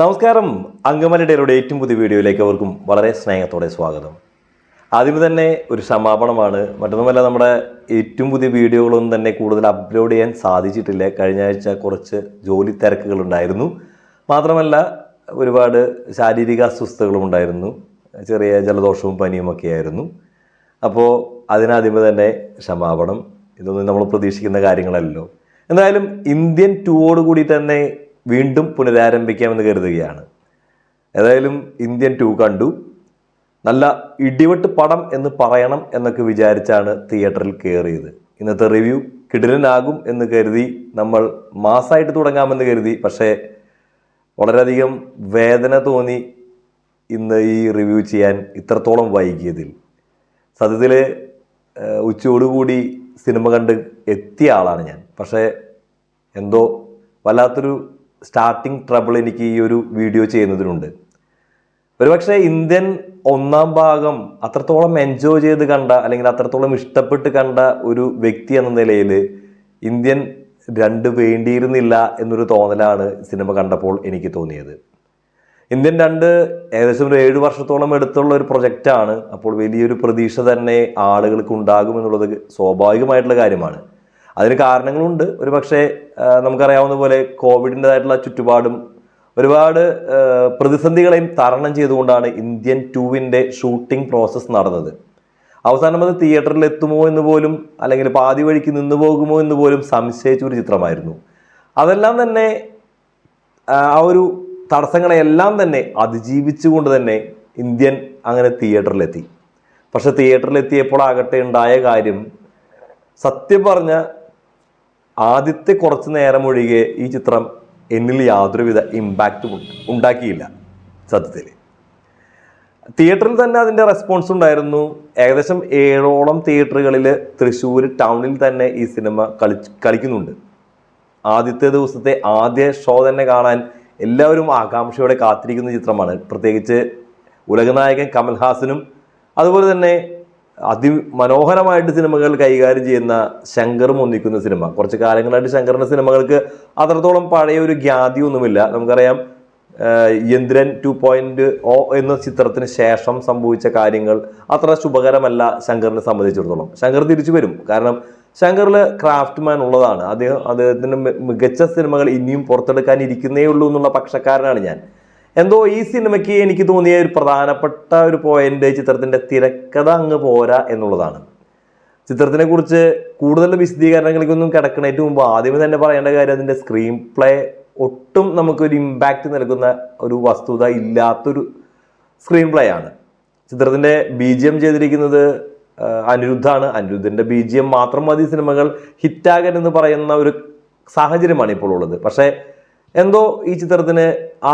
നമസ്കാരം. അങ്കമലയുടെ ഏറ്റവും പുതിയ വീഡിയോയിലേക്ക് അവർക്കും വളരെ സ്നേഹത്തോടെ സ്വാഗതം. ആദ്യമേ തന്നെ ഒരു സമാപനമാണ്. മറ്റൊന്നുമല്ല നമ്മുടെ ഏറ്റവും പുതിയ വീഡിയോകളൊന്നും തന്നെ കൂടുതൽ അപ്ലോഡ് ചെയ്യാൻ സാധിച്ചിട്ടില്ല. കഴിഞ്ഞ ആഴ്ച കുറച്ച് ജോലി തിരക്കുകളുണ്ടായിരുന്നു മാത്രമല്ല ഒരുപാട് ശാരീരിക അസ്വസ്ഥതകളും ഉണ്ടായിരുന്നു. ചെറിയ ജലദോഷവും പനിയുമൊക്കെ ആയിരുന്നു. അപ്പോൾ അതിനാദ്യമേ തന്നെ ക്ഷമാപണം ഇതൊന്നും നമ്മൾ പ്രതീക്ഷിക്കുന്ന കാര്യങ്ങളല്ലോ എന്തായാലും ഇന്ത്യൻ ടൂവോട് കൂടി തന്നെ വീണ്ടും പുനരാരംഭിക്കാമെന്ന് കരുതുകയാണ്. ഏതായാലും ഇന്ത്യൻ ടു കണ്ടു. നല്ല ഇടിവെട്ട് പടം എന്ന് പറയണം എന്നൊക്കെ വിചാരിച്ചാണ് തിയേറ്ററിൽ കയറിയത് ഇന്നത്തെ റിവ്യൂ കിടിലനാകും എന്ന് കരുതി നമ്മൾ മാസമായിട്ട് തുടങ്ങാമെന്ന് കരുതി പക്ഷേ വളരെയധികം വേദന തോന്നി ഇന്ന് ഈ റിവ്യൂ ചെയ്യാൻ ഇത്രത്തോളം വൈകിയതിൽ. സത്യത്തിൽ ഉച്ചയോടുകൂടി സിനിമ കണ്ട് എത്തിയ ആളാണ് ഞാൻ. പക്ഷേ എന്തോ വല്ലാത്തൊരു സ്റ്റാർട്ടിങ് ട്രബിൾ എനിക്ക് ഈ ഒരു വീഡിയോ ചെയ്യുന്നതിനുണ്ട്. ഒരുപക്ഷെ ഇന്ത്യൻ ഒന്നാം ഭാഗം അത്രത്തോളം എൻജോയ് ചെയ്ത് കണ്ട അല്ലെങ്കിൽ അത്രത്തോളം ഇഷ്ടപ്പെട്ട് കണ്ട ഒരു വ്യക്തി എന്ന നിലയിൽ ഇന്ത്യൻ രണ്ട് വേണ്ടിയിരുന്നില്ല എന്നൊരു തോന്നലാണ് സിനിമ കണ്ടപ്പോൾ എനിക്ക് തോന്നിയത്. ഇന്ത്യൻ രണ്ട് ഏകദേശം ഒരു ഏഴ് വർഷത്തോളം എടുത്തുള്ള ഒരു പ്രൊജക്റ്റാണ് അപ്പോൾ വലിയൊരു പ്രതീക്ഷ തന്നെ ആളുകൾക്ക് ഉണ്ടാകും എന്നുള്ളത് സ്വാഭാവികമായിട്ടുള്ള കാര്യമാണ്. അതിന് കാരണങ്ങളുണ്ട്. ഒരു പക്ഷേ നമുക്കറിയാവുന്ന പോലെ കോവിഡിന്റെതായിട്ടുള്ള ചുറ്റുപാടും ഒരുപാട് പ്രതിസന്ധികളെയും തരണം ചെയ്തുകൊണ്ടാണ് ഇന്ത്യൻ ടൂവിന്റെ ഷൂട്ടിംഗ് പ്രോസസ്സ് നടന്നത്. അവസാനം അത് തിയേറ്ററിൽ എത്തുമോ എന്ന് പോലും അല്ലെങ്കിൽ പാതി വഴിക്ക് നിന്നു പോകുമോ എന്ന് പോലും സംശയിച്ച ഒരു ചിത്രമായിരുന്നു. അതെല്ലാം തന്നെ ആ ആ ഒരു തടസ്സങ്ങളെല്ലാം തന്നെ അതിജീവിച്ചുകൊണ്ട് തന്നെ ഇന്ത്യൻ അങ്ങനെ തിയേറ്ററിലെത്തി. പക്ഷെ തിയേറ്ററിലെത്തിയപ്പോൾ ആകട്ടെ ഉണ്ടായ കാര്യം സത്യം പറഞ്ഞ ആദ്യത്തെ കുറച്ച് നേരം ഒഴികെ ഈ ചിത്രം എന്നിൽ യാതൊരുവിധ ഇമ്പാക്റ്റും ഉണ്ടാക്കിയില്ല സത്യത്തിൽ. തിയേറ്ററിൽ തന്നെ അതിന്റെ റെസ്പോൺസ് ഉണ്ടായിരുന്നു. ഏകദേശം ഏഴോളം തിയേറ്ററുകളിൽ തൃശ്ശൂർ ടൗണിൽ തന്നെ ഈ സിനിമ കളി കളിക്കുന്നുണ്ട്. ആദ്യത്തെ ദിവസത്തെ ആദ്യ ഷോ തന്നെ കാണാൻ എല്ലാവരും ആകാംക്ഷയോടെ കാത്തിരിക്കുന്ന ചിത്രമാണ്. പ്രത്യേകിച്ച് ഉലകനായകൻ കമൽഹാസനും അതുപോലെ തന്നെ അതിമനോഹരമായിട്ട് സിനിമകൾ കൈകാര്യം ചെയ്യുന്ന ശങ്കർ ഒന്നിക്കുന്ന സിനിമ. കുറച്ച് കാലങ്ങളായിട്ട് ശങ്കറിന്റെ സിനിമകൾക്ക് അത്രത്തോളം പഴയ ഒരു ഖ്യാതിയൊന്നുമില്ല നമുക്കറിയാം യന്ദ്രൻ യന്ത്രൻ ടു പോയിന്റ് ഓ എന്ന ചിത്രത്തിന് ശേഷം സംഭവിച്ച കാര്യങ്ങൾ അത്ര ശുഭകരമല്ല ശങ്കറിനെ സംബന്ധിച്ചിടത്തോളം. ശങ്കർ തിരിച്ചു വരും. കാരണം ശങ്കറിൽ ക്രാഫ്റ്റ്മാൻ ഉള്ളതാണ്. അദ്ദേഹം അദ്ദേഹത്തിന്റെ മികച്ച സിനിമകൾ ഇനിയും പുറത്തെടുക്കാൻ ഇരിക്കുന്നേ ഉള്ളൂ എന്നുള്ള പക്ഷക്കാരനാണ് ഞാൻ. എന്തോ ഈ സിനിമയ്ക്ക് എനിക്ക് തോന്നിയ ഒരു പ്രധാനപ്പെട്ട ഒരു പോയിന്റ് ചിത്രത്തിന്റെ തിരക്കഥ അങ്ങ് പോരാ എന്നുള്ളതാണ്. ചിത്രത്തിനെ കുറിച്ച് കൂടുതൽ വിശദീകരണങ്ങളിലേക്കൊന്നും കിടക്കണേറ്റ് മുമ്പ് ആദ്യമേ തന്നെ പറയേണ്ട കാര്യം അതിന്റെ സ്ക്രീൻ പ്ലേ ഒട്ടും നമുക്കൊരു ഇമ്പാക്റ്റ് നൽകുന്ന ഒരു വസ്തുത ഇല്ലാത്തൊരു സ്ക്രീൻ പ്ലേ ആണ്. ചിത്രത്തിന്റെ ബി ജി എം ചെയ്തിരിക്കുന്നത് അനിരുദ്ധാണ്. അനിരുദ്ധിന്റെ ബി ജി എം മാത്രം മതി സിനിമകൾ ഹിറ്റാകൻ എന്ന് പറയുന്ന ഒരു സാഹചര്യമാണ് ഇപ്പോൾ ഉള്ളത്. പക്ഷേ എന്തോ ഈ ചിത്രത്തിന്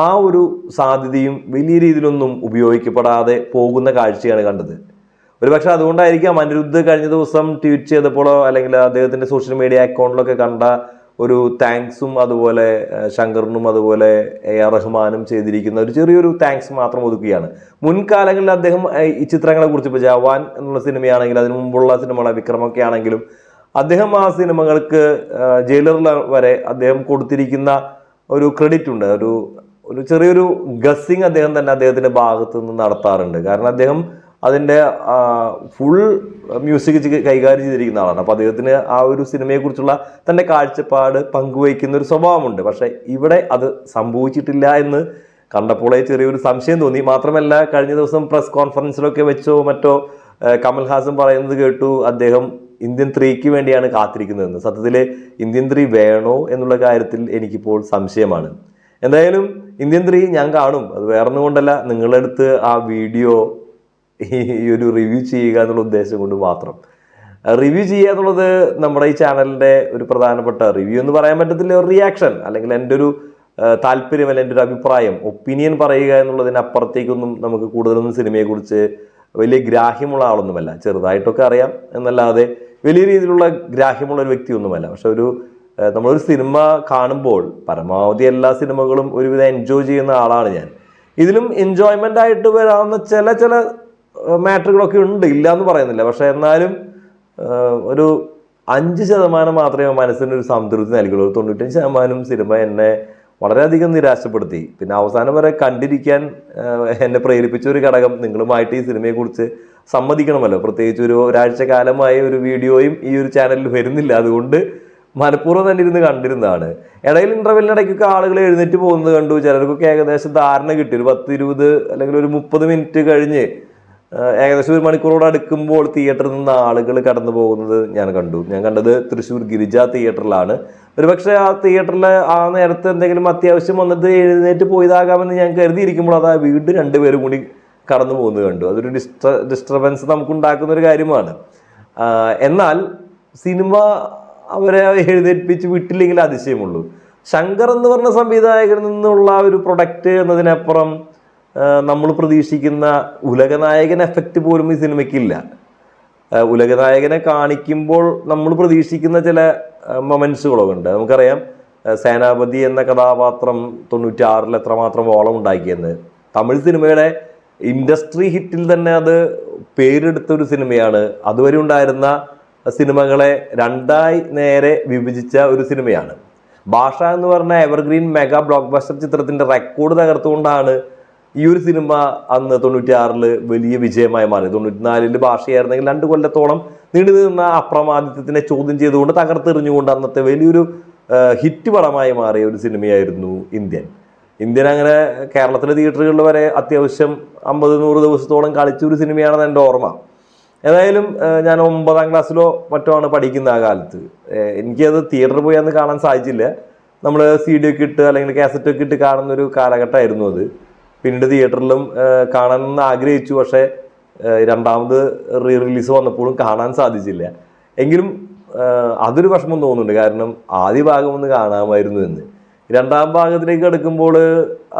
ആ ഒരു സാധ്യതയും വലിയ രീതിയിലൊന്നും ഉപയോഗിക്കപ്പെടാതെ പോകുന്ന കാഴ്ചയാണ് കണ്ടത്. ഒരുപക്ഷെ അതുകൊണ്ടായിരിക്കാം അനിരുദ്ധ് കഴിഞ്ഞ ദിവസം ട്വീറ്റ് ചെയ്തപ്പോഴോ അല്ലെങ്കിൽ അദ്ദേഹത്തിന്റെ സോഷ്യൽ മീഡിയ അക്കൗണ്ടിലൊക്കെ കണ്ട ഒരു താങ്ക്സും അതുപോലെ ശങ്കറിനും അതുപോലെ എ ആർ റഹ്മാനും ചെയ്തിരിക്കുന്ന ഒരു ചെറിയൊരു താങ്ക്സ് മാത്രം ഒതുക്കുകയാണ്. മുൻകാലങ്ങളിൽ അദ്ദേഹം ഈ ചിത്രങ്ങളെ കുറിച്ച് ഇപ്പോൾ ജവാൻ എന്നുള്ള സിനിമയാണെങ്കിൽ അതിനു മുമ്പുള്ള സിനിമകളെ വിക്രമൊക്കെ ആണെങ്കിലും അദ്ദേഹം ആ സിനിമകൾക്ക് ജയിലറിൽ വരെ അദ്ദേഹം കൊടുത്തിരിക്കുന്ന ഒരു ക്രെഡിറ്റ് ഉണ്ട്. ഒരു ഒരു ചെറിയൊരു ഗസ്സിങ് അദ്ദേഹം തന്നെ അദ്ദേഹത്തിന്റെ ഭാഗത്തു നിന്ന് നടത്താറുണ്ട്. കാരണം അദ്ദേഹം അതിന്റെ ഫുൾ മ്യൂസിക് കൈകാര്യം ചെയ്തിരിക്കുന്ന ആളാണ്. അപ്പോൾ അദ്ദേഹത്തിന് ആ ഒരു സിനിമയെക്കുറിച്ചുള്ള തന്റെ കാഴ്ചപ്പാട് പങ്കുവയ്ക്കുന്ന ഒരു സ്വഭാവമുണ്ട്. പക്ഷേ ഇവിടെ അത് സംഭവിച്ചിട്ടില്ല എന്ന് കണ്ടപ്പോഴേ ചെറിയൊരു സംശയം തോന്നി. മാത്രമല്ല കഴിഞ്ഞ ദിവസം പ്രസ് കോൺഫറൻസിലൊക്കെ വെച്ചോ മറ്റോ കമൽഹാസൻ പറയുന്നത് കേട്ടു. അദ്ദേഹം ഇന്ത്യൻ ത്രീക്ക് വേണ്ടിയാണ് കാത്തിരിക്കുന്നതെന്ന്. സത്യത്തിൽ ഇന്ത്യൻ ത്രീ വേണോ എന്നുള്ള കാര്യത്തിൽ എനിക്കിപ്പോൾ സംശയമാണ്. എന്തായാലും ഇന്ത്യൻ ത്രീ ഞാൻ കാണും. അത് വേറൊന്നും കൊണ്ടല്ല നിങ്ങളുടെ അടുത്ത് ആ വീഡിയോ ഈ ഒരു റിവ്യൂ ചെയ്യുക എന്നുള്ള ഉദ്ദേശം കൊണ്ട് മാത്രം. റിവ്യൂ ചെയ്യുക എന്നുള്ളത് നമ്മുടെ ഈ ചാനലിന്റെ ഒരു പ്രധാനപ്പെട്ട റിവ്യൂ എന്ന് പറയാൻ പറ്റത്തില്ല ഒരു റിയാക്ഷൻ അല്ലെങ്കിൽ എന്റെ ഒരു താല്പര്യം അല്ലെങ്കിൽ എന്റെ ഒരു അഭിപ്രായം ഒപ്പീനിയൻ പറയുക എന്നുള്ളതിനപ്പുറത്തേക്കൊന്നും നമുക്ക് കൂടുതലൊന്നും സിനിമയെക്കുറിച്ച് വലിയ ഗ്രാഹ്യമുള്ള ആളൊന്നുമല്ല. ചെറുതായിട്ടൊക്കെ അറിയാം എന്നല്ലാതെ വലിയ രീതിയിലുള്ള ഗ്രാഹ്യമുള്ള ഒരു വ്യക്തിയൊന്നുമല്ല. പക്ഷെ ഒരു നമ്മളൊരു സിനിമ കാണുമ്പോൾ പരമാവധി എല്ലാ സിനിമകളും ഒരുവിധം എൻജോയ് ചെയ്യുന്ന ആളാണ് ഞാൻ. ഇതിലും എൻജോയ്മെന്റ് ആയിട്ട് വരാവുന്ന ചില ചില മാറ്ററുകളൊക്കെ ഉണ്ട്. ഇല്ല എന്ന് പറയുന്നില്ല. പക്ഷെ എന്നാലും ഒരു അഞ്ച് ശതമാനം മാത്രമേ മനസ്സിന് ഒരു സംതൃപ്തി നൽകുള്ളൂ. തൊണ്ണൂറ്റഞ്ച് ശതമാനം സിനിമ എന്നെ വളരെയധികം നിരാശപ്പെടുത്തി. പിന്നെ അവസാനം വരെ കണ്ടിരിക്കാൻ എന്നെ പ്രേരിപ്പിച്ച ഒരു ഘടകം നിങ്ങളുമായിട്ട് ഈ സിനിമയെക്കുറിച്ച് സമ്മതിക്കണമല്ലോ. പ്രത്യേകിച്ച് ഒരു ഒരാഴ്ച കാലമായ ഒരു വീഡിയോയും ഈ ഒരു ചാനലിൽ വരുന്നില്ല. അതുകൊണ്ട് മനഃപൂർവം തന്നെ ഇരുന്ന് കണ്ടിരുന്നതാണ്. ഇടയിൽ ഇന്റർവെല്ലിനിടയ്ക്കൊക്കെ ആളുകൾ എഴുന്നേറ്റ് പോകുന്നത് കണ്ടു. ചിലർക്കൊക്കെ ഏകദേശം ധാരണ കിട്ടി. ഒരു പത്ത് ഇരുപത് അല്ലെങ്കിൽ ഒരു മുപ്പത് മിനിറ്റ് കഴിഞ്ഞ് ഏകദേശം ഒരു മണിക്കൂറോട് അടുക്കുമ്പോൾ തിയേറ്ററിൽ നിന്ന് ആളുകൾ കടന്നു പോകുന്നത് ഞാൻ കണ്ടു. ഞാൻ കണ്ടത് തൃശ്ശൂർ ഗിരിജ തിയേറ്ററിലാണ് ഒരുപക്ഷെ ആ തിയേറ്ററിൽ ആ നേരത്തെ എന്തെങ്കിലും അത്യാവശ്യം വന്നിട്ട് എഴുന്നേറ്റ് പോയതാകാമെന്ന് ഞാൻ കരുതിയിരിക്കുമ്പോൾ അത് ആ വീണ്ടും രണ്ടുപേരും കൂടി കടന്നു പോകുന്നത് കണ്ടു. അതൊരു ഡിസ്റ്റ ഡിസ്റ്റർബൻസ് നമുക്ക് ഉണ്ടാക്കുന്ന ഒരു കാര്യമാണ്. എന്നാൽ സിനിമ അവരെ എഴുന്നേൽപ്പിച്ച് വിട്ടില്ലെങ്കിൽ അതിശയമുള്ളൂ. ശങ്കർ എന്ന് പറഞ്ഞ സംവിധായകനിൽ നിന്നുള്ള ഒരു പ്രൊഡക്റ്റ് എന്നതിനപ്പുറം നമ്മൾ പ്രതീക്ഷിക്കുന്ന ഉലകനായകൻ എഫക്റ്റ് പോലും ഈ സിനിമയ്ക്കില്ല ഉലകനായകനെ കാണിക്കുമ്പോൾ നമ്മൾ പ്രതീക്ഷിക്കുന്ന ചില മൊമെൻസുകളൊക്കെ ഉണ്ട് നമുക്കറിയാം സേനാപതി എന്ന കഥാപാത്രം തൊണ്ണൂറ്റി ആറിൽ എത്രമാത്രം ഓളം ഉണ്ടാക്കിയെന്ന് തമിഴ് സിനിമയുടെ ഇൻഡസ്ട്രി ഹിറ്റിൽ തന്നെ അത് പേരെടുത്ത ഒരു സിനിമയാണ്. അതുവരെ ഉണ്ടായിരുന്ന സിനിമകളെ രണ്ടായി നേരെ വിഭജിച്ച ഒരു സിനിമയാണ്. ഭാഷ എന്ന് പറഞ്ഞ എവർഗ്രീൻ മെഗാ ബ്ലോക്ക് ബസ്റ്റർ ചിത്രത്തിന്റെ റെക്കോർഡ് തകർത്തുകൊണ്ടാണ് ഈ ഒരു സിനിമ അന്ന് തൊണ്ണൂറ്റിയാറിൽ വലിയ വിജയമായി മാറി തൊണ്ണൂറ്റിനാലിൽ ഭാഷയായിരുന്നെങ്കിൽ രണ്ട് കൊല്ലത്തോളം നീണ്ടു നിന്ന അപ്രമാദിത്വത്തിനെ ചോദ്യം ചെയ്തുകൊണ്ട് തകർത്തെറിഞ്ഞുകൊണ്ട് അന്നത്തെ വലിയൊരു ഹിറ്റ് പടമായി മാറിയ ഒരു സിനിമയായിരുന്നു ഇന്ത്യൻ. ഇന്ത്യൻ അങ്ങനെ കേരളത്തിലെ തിയേറ്ററുകളിൽ വരെ അത്യാവശ്യം അമ്പത് നൂറ് ദിവസത്തോളം കളിച്ച ഒരു സിനിമയാണെന്ന് എന്റെ ഓർമ്മ. ഏതായാലും ഞാൻ ഒമ്പതാം ക്ലാസ്സിലോ മറ്റോ ആണ് പഠിക്കുന്ന ആ കാലത്ത്. എനിക്കത് തിയേറ്ററിൽ പോയി അന്ന് കാണാൻ സാധിച്ചില്ല. നമ്മൾ സി ഡി ഒക്കെ ഇട്ട് അല്ലെങ്കിൽ കാസറ്റ് ഒക്കെ ഇട്ട് കാണുന്ന ഒരു കാലഘട്ടമായിരുന്നു അത്. പിന്നീട് തിയേറ്ററിലും കാണണമെന്ന് ആഗ്രഹിച്ചു. പക്ഷേ രണ്ടാമത് റീ റിലീസ് വന്നപ്പോഴും കാണാൻ സാധിച്ചില്ല. എങ്കിലും അതൊരു വിഷമം തോന്നുന്നുണ്ട്. കാരണം ആദ്യ ഭാഗം ഒന്ന് കാണാമായിരുന്നു എന്ന്. രണ്ടാം ഭാഗത്തിലേക്ക് എടുക്കുമ്പോൾ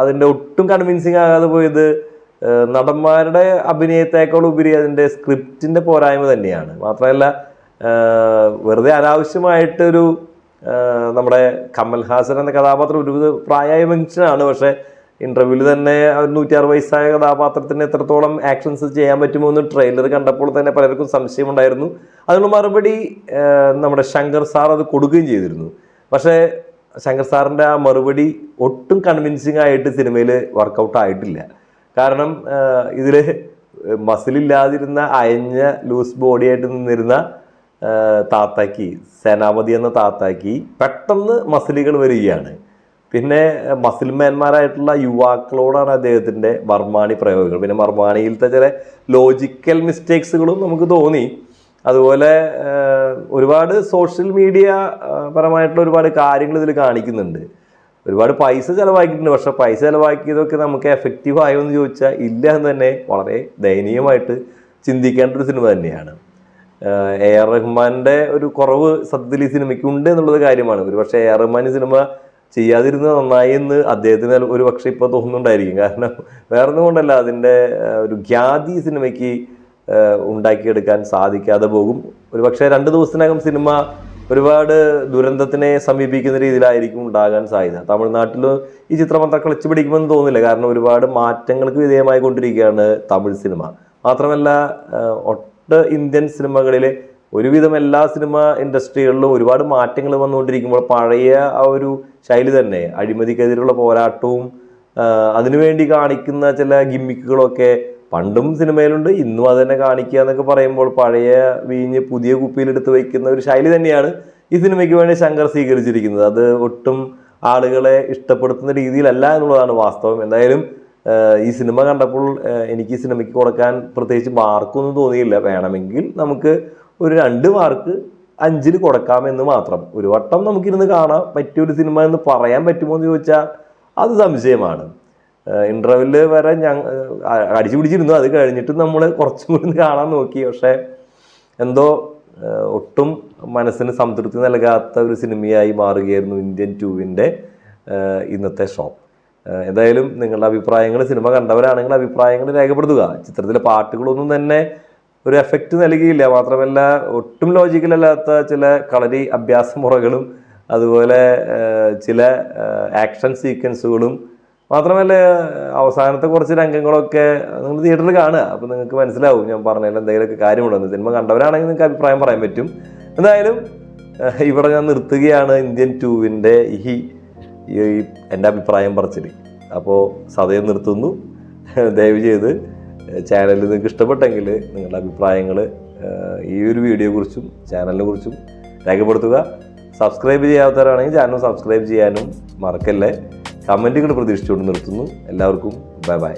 അതിന്റെ ഒട്ടും കൺവിൻസിങ് ആകാതെ പോയത് നടന്മാരുടെ അഭിനയത്തേക്കാൾ ഉപരി അതിന്റെ സ്ക്രിപ്റ്റിന്റെ പോരായ്മ തന്നെയാണ്. മാത്രമല്ല വെറുതെ അനാവശ്യമായിട്ടൊരു നമ്മുടെ നമ്മുടെ കമൽഹാസൻ എന്ന കഥാപാത്രം ഒരു പ്രായമായ മനുഷ്യനാണ്. പക്ഷേ ഇന്റർവ്യൂവിൽ തന്നെ നൂറ്റി അറുപത് വയസ്സായ കഥാപാത്രത്തിന് എത്രത്തോളം ആക്ഷൻസ് ചെയ്യാൻ പറ്റുമോ എന്ന് ട്രെയിലർ കണ്ടപ്പോൾ തന്നെ പലർക്കും സംശയമുണ്ടായിരുന്നു. അതിനുള്ള മറുപടി നമ്മുടെ ശങ്കർ സാർ അത് കൊടുക്കുകയും ചെയ്തിരുന്നു. പക്ഷേ ശങ്കർ സാറിന്റെ ആ മറുപടി ഒട്ടും കൺവിൻസിങ് ആയിട്ട് സിനിമയിൽ വർക്കൗട്ട് ആയിട്ടില്ല. കാരണം ഇതിൽ മസിലില്ലാതിരുന്ന അയഞ്ഞ ലൂസ് ബോഡിയായിട്ട് നിന്നിരുന്ന താത്താക്കി സേനാപതി എന്ന താത്താക്കി പെട്ടെന്ന് മസിലുകൾ വരികയാണ്. പിന്നെ മസിൽമാന്മാരായിട്ടുള്ള യുവാക്കളോടാണ് അദ്ദേഹത്തിന്റെ മർമാണി പ്രയോഗങ്ങൾ. പിന്നെ മർമാണിയിലത്തെ ചില ലോജിക്കൽ മിസ്റ്റേക്സുകളും നമുക്ക് തോന്നി. അതുപോലെ ഒരുപാട് സോഷ്യൽ മീഡിയ പരമായിട്ടുള്ള ഒരുപാട് കാര്യങ്ങൾ ഇതിൽ കാണിക്കുന്നുണ്ട്. ഒരുപാട് പൈസ ചിലവാക്കിയിട്ടുണ്ട്. പക്ഷേ പൈസ ചിലവാക്കിയതൊക്കെ നമുക്ക് എഫക്റ്റീവ് ആയോ എന്ന് ചോദിച്ചാൽ ഇല്ല എന്ന് തന്നെ വളരെ ദയനീയമായിട്ട് ചിന്തിക്കേണ്ട ഒരു സിനിമ തന്നെയാണ്. എ ആർ റഹ്മാന്റെ ഒരു കുറവ് സത്യത്തിൽ ഈ സിനിമയ്ക്ക് ഉണ്ട് എന്നുള്ളത് കാര്യമാണ്. ഒരു പക്ഷേ എ ആർ റഹ്മാൻ സിനിമ ചെയ്യാതിരുന്നത് നന്നായി എന്ന് അദ്ദേഹത്തിന് ഒരു പക്ഷേ ഇപ്പോൾ തോന്നുന്നുണ്ടായിരിക്കും. കാരണം വേറൊന്നും കൊണ്ടല്ല അതിന്റെ ഒരു ഖ്യാതി സിനിമയ്ക്ക് ഉണ്ടാക്കിയെടുക്കാൻ സാധിക്കാതെ പോകും. ഒരു പക്ഷേ രണ്ട് ദിവസത്തിനകം സിനിമ ഒരുപാട് ദുരന്തത്തിനെ സമീപിക്കുന്ന രീതിയിലായിരിക്കും ഉണ്ടാകാൻ സാധ്യത. തമിഴ്നാട്ടിൽ ഈ ചിത്രം അത്ര കളിച്ചു പിടിക്കുമെന്ന് തോന്നുന്നില്ല. കാരണം ഒരുപാട് മാറ്റങ്ങൾക്ക് വിധേയമായി കൊണ്ടിരിക്കുകയാണ് തമിഴ് സിനിമ. മാത്രമല്ല ഒട്ട് ഇന്ത്യൻ സിനിമകളിലെ ഒരുവിധം എല്ലാ സിനിമ ഇൻഡസ്ട്രികളിലും ഒരുപാട് മാറ്റങ്ങൾ വന്നുകൊണ്ടിരിക്കുമ്പോൾ പഴയ ആ ഒരു ശൈലി തന്നെ. അഴിമതിക്കെതിരെയുള്ള പോരാട്ടവും അതിനുവേണ്ടി കാണിക്കുന്ന ചില ഗിമ്മിക്കുകളൊക്കെ പണ്ടും സിനിമയിലുണ്ട് ഇന്നും അത് തന്നെ കാണിക്കുക എന്നൊക്കെ പറയുമ്പോൾ പഴയ വീഞ്ഞ് പുതിയ കുപ്പിയിലെടുത്ത് വയ്ക്കുന്ന ഒരു ശൈലി തന്നെയാണ് ഈ സിനിമയ്ക്ക് വേണ്ടി ശങ്കർ സ്വീകരിച്ചിരിക്കുന്നത്. അത് ഒട്ടും ആളുകളെ ഇഷ്ടപ്പെടുത്തുന്ന രീതിയിലല്ല എന്നുള്ളതാണ് വാസ്തവം. എന്തായാലും ഈ സിനിമ കണ്ടപ്പോൾ എനിക്ക് ഈ സിനിമയ്ക്ക് കൊടുക്കാൻ പ്രത്യേകിച്ച് മാർക്കൊന്നും തോന്നിയില്ല. വേണമെങ്കിൽ നമുക്ക് ഒരു രണ്ട് മാർക്ക് അഞ്ചിന് കൊടുക്കാമെന്ന് മാത്രം. ഒരു വട്ടം നമുക്കിരുന്ന് കാണാൻ പറ്റിയ ഒരു സിനിമ എന്ന് പറയാൻ പറ്റുമോ എന്ന് ചോദിച്ചാൽ അത് സംശയമാണ്. ഇന്റർവെല്ല് വരെ ഞങ്ങൾ അടിച്ചു പിടിച്ചിരുന്നു. അത് കഴിഞ്ഞിട്ട് നമ്മൾ കുറച്ചും കൂടി കാണാൻ നോക്കി. പക്ഷേ എന്തോ ഒട്ടും മനസ്സിന് സംതൃപ്തി നൽകാത്ത ഒരു സിനിമയായി മാറുകയായിരുന്നു ഇന്ത്യൻ ടൂവിന്റെ ഇന്നത്തെ ഷോ. ഏതായാലും നിങ്ങളുടെ അഭിപ്രായങ്ങൾ സിനിമ കണ്ടവരാണെങ്കിൽ അഭിപ്രായങ്ങൾ രേഖപ്പെടുത്തുക. ചിത്രത്തിലെ പാട്ടുകളൊന്നും തന്നെ ഒരു എഫക്റ്റ് നൽകിയില്ല. മാത്രമല്ല ഒട്ടും ലോജിക്കലല്ലാത്ത ചില കളരി അഭ്യാസ മുറകളും അതുപോലെ ചില ആക്ഷൻ സീക്വൻസുകളും മാത്രമല്ല അവസാനത്തെ കുറച്ച് രംഗങ്ങളൊക്കെ നിങ്ങൾ തിയേറ്ററിൽ കാണുക. അപ്പം നിങ്ങൾക്ക് മനസ്സിലാവും ഞാൻ പറഞ്ഞതിൽ എന്തെങ്കിലുമൊക്കെ കാര്യമുണ്ടെന്ന് സിനിമ കണ്ടവരാണെങ്കിൽ നിങ്ങൾക്ക് അഭിപ്രായം പറയാൻ പറ്റും. എന്തായാലും ഇവിടെ ഞാൻ നിർത്തുകയാണ് ഇന്ത്യൻ ടൂവിന്റെ ഈ ഈ എന്റെ അഭിപ്രായം പറച്ചിൽ. അപ്പോൾ സതയം നിർത്തുന്നു. ദയവ് ചെയ്ത് ചാനൽ നിങ്ങൾക്ക് ഇഷ്ടപ്പെട്ടെങ്കിൽ നിങ്ങളുടെ അഭിപ്രായങ്ങൾ ഈ ഒരു വീഡിയോ കുറിച്ചും ചാനലിനെ കുറിച്ചും രേഖപ്പെടുത്തുക. സബ്സ്ക്രൈബ് ചെയ്യാത്തവരാണെങ്കിൽ ചാനൽ സബ്സ്ക്രൈബ് ചെയ്യാനും മറക്കല്ലേ. കമന്റുകൾ പ്രതീക്ഷിച്ചുകൊണ്ട് നിർത്തുന്നു. എല്ലാവർക്കും ബൈ ബൈ.